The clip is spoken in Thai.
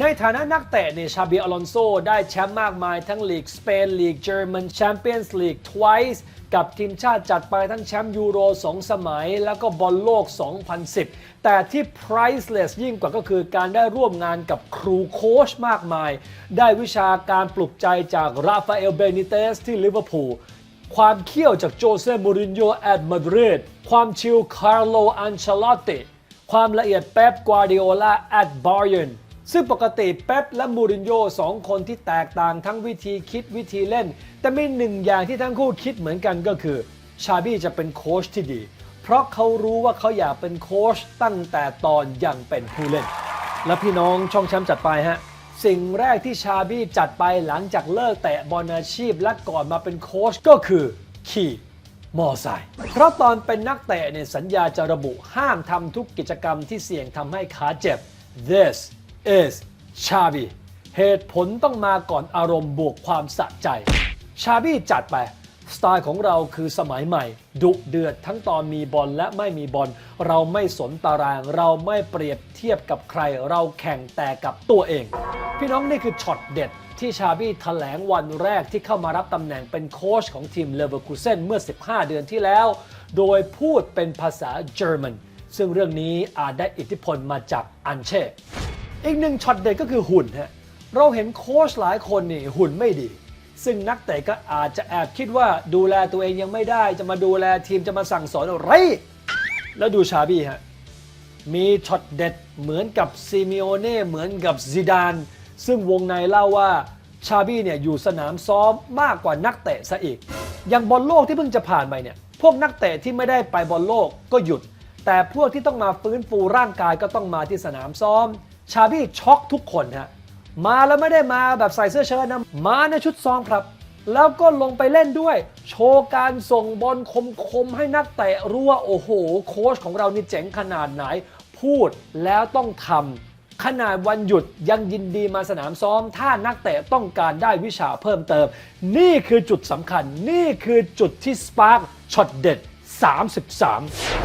ในฐานะนักเตะเนี่ยชาบีอลอนโซได้แชมป์มากมายทั้งลีกสเปนลีกเยอรมันแชมเปี้ยนส์ลีก twice กับทีมชาติจัดไปทั้งแชมป์ยูโร 2 สมัย แล้วก็บอลโลก 2010 แต่ที่ priceless ยิ่งกว่าก็คือการได้ร่วมงานกับครูโค้ชมากมาย ได้วิชาการปลุกใจจากราฟาเอลเบนิเตสที่ลิเวอร์พูลความเขี้ยวจากโจเซ่มูรินโญ่แอดมาดริดความชิลคาร์โลอันเชลอตติความละเอียดเป๊ปกวาดิโอลาแอดบาร์ยน ซึ่งปกติเป๊ปและมูรินโญ่สองคนที่แตกต่างทั้งวิธีคิดวิธีเล่น แต่มีหนึ่งอย่างที่ทั้งคู่คิดเหมือนกันก็คือ ชาบี้จะเป็นโค้ชที่ดี เพราะเขารู้ว่าเขาอยากเป็นโค้ชตั้งแต่ตอนยังเป็นผู้เล่น และพี่น้องช่องแชมป์จัดไปฮะสิ่งแรกที่ชาบี้จัดไปหลังจากเลิกเตะบอลอาชีพและก่อนมาเป็นโค้ชก็คือขี่มอไซค์เพราะตอนเป็นนักเตะเนี่ยสัญญาจะระบุห้ามทำทุกกิจกรรมที่เสี่ยงทำให้ขาเจ็บ this is ชาบีเหตุผลต้องมาก่อนอารมณ์บวกความสะใจ ชาบี้จัดไป สไตล์ของเราคือสมัยใหม่ ดุเดือดทั้งตอนมีบอลและไม่มีบอล เราไม่สนตาราง เราไม่เปรียบเทียบกับใคร เราแข่งแต่กับตัวเอง พี่น้องนี่คือช็อตเด็ดที่ชาบี้แถลงวันแรกที่เข้ามารับตำแหน่งเป็นโค้ชของทีมเลเวอร์คูเซนเมื่อ 15 เดือนที่แล้ว โดยพูดเป็นภาษาเยอรมันซึ่งเรื่องนี้อาจได้อิทธิพลมาจากอันเช่ อีกหนึ่งช็อตเด็ดก็คือหุ่นฮะเราเห็นโค้ชหลายคนนี่หุ่นไม่ดี ซึ่งนักเตะก็อาจจะแอบคิดว่าดูแลตัวเองยังไม่ได้ จะมาดูแลทีมจะมาสั่งสอนอะไร แล้วดูชาบี้ฮะมีช็อตเด็ดเหมือนกับซิมิโอเน่เหมือนกับซิดาน ซึ่งวงในเล่าว่าชาบี้เนี่ยอยู่สนามซ้อมมากกว่านักเตะซะอีก อย่างบอลโลกที่เพิ่งจะผ่านไปเนี่ย พวกนักเตะที่ไม่ได้ไปบอลโลกก็หยุด แต่พวกที่ต้องมาฟื้นฟูร่างกายก็ต้องมาที่สนามซ้อม ชาบี้ช็อกทุกคนฮะมาแล้วไม่ได้มาแบบใส่เสื้อเชิ้ตนะ มาในชุดซ้อมครับ แล้วก็ลงไปเล่นด้วย โชว์การส่งบอลคมๆให้นักเตะรู้ว่า โอ้โห โค้ชของเรานี่เจ๋งขนาดไหน พูดแล้วต้องทำขนาดวันหยุดยังยินดีมาสนามซ้อม ถ้านักเตะต้องการได้วิชาเพิ่มเติม นี่คือจุดสำคัญ นี่คือจุดที่สปาร์คช็อตเด็ด 33